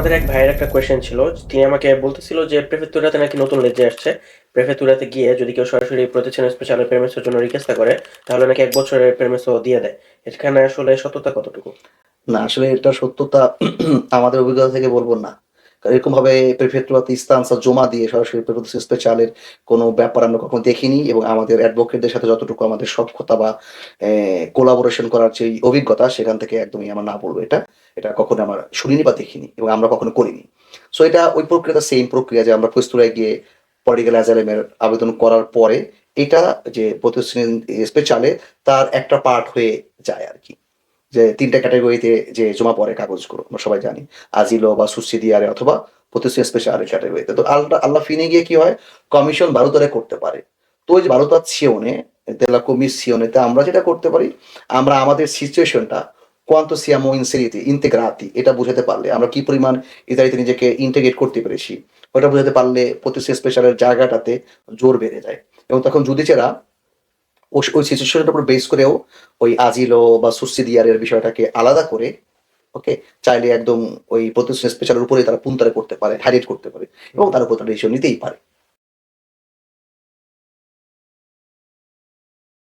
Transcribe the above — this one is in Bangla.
আমাদের এক ভাইয়ের একটা কোয়েশ্চেন ছিল। তিনি আমাকে বলতেছিল যে প্রেফেক্টুরাতে নাকি নতুন লেজে আসছে? প্রেফেক্টুরাতে গিয়ে যদি কেউ সরাসরি প্রতিষ্ঠান স্পেশাল পেমেন্টের জন্য রিকোয়েস্ট করে, তাহলে নাকি এক বছরের পেমেন্টও দিয়ে দেয়? এখানে আসলে সত্যতা কতটুকু? না, আসলে এটা সত্যতা আমাদের অভিজ্ঞতা থেকে বলব না। কারণ এরকম ভাবে প্রেফেক্টুরাতে ইস্তানসা জমা দিয়ে সরাসরি প্রেফেক্টুর স্পেশালের কোনো ব্যাপার আমরা কখনো দেখিনি এবং আমাদের অ্যাডভোকেটদের সাথে যতটুকু আমাদের সক্ষতা বা কোলাবোরেশন করার যে অভিজ্ঞতা, সেখান থেকে একদমই আমার না বলব এটা। এটা কখনো আমার শুনিনি বা দেখিনি এবং আমরা কখনো করিনি। সো এটা ওই প্রক্রিয়াটা সেম প্রক্রিয়া যে আমরা প্রস্তুরায় গিয়ে পলিটিক্যাল অ্যাজালেমের আবেদন করার পরে, এটা যে প্রতিষ্ঠান স্পেশালে তার একটা পার্ট হয়ে যায় আর কি। যে তিনটা ক্যাটাগরিতে যে জমা পড়ে কাগজগুলো, আমরা সবাই জানি। আজিলো বা সুসিডিয়ারে অথবা স্পেশাল ক্যাটাগরিতে তো আল্লাহ আল্লাহ ফিনে গিয়ে কি হয়? কমিশন বারোতারে করতে পারে। তো ওই যে বারোতার সিওনে della commissione আমরা যেটা করতে পারি, আমরা আমাদের সিচুয়েশনটা কোয়ান্তো সিয়ামো ইনসেরিতি ইন্টেগ্রাতি এটা বোঝাতে পারলে আমরা কি পরিমাণ ইতালিতে নিজেকে ইন্টিগ্রেট করতে পেরেছি, ওটা বোঝাতে পারলে প্রতিষ্ঠান স্পেশালের জায়গাটাতে জোর বেড়ে যায়। এবং তখন জুডিচেরা ওই- ওই সিচুয়েশনের উপর বেস করেও ওই আজিলো বা সুসিডিয়ারের বিষয়টাকে আলাদা করে ওকে চাইলে একদম ওই প্রতিষ্ঠান স্পেশালের উপরে তারা পুনতারে করতে পারে হাইলাইট করতে পারে এবং তার উপর তারা নিতেই পারে।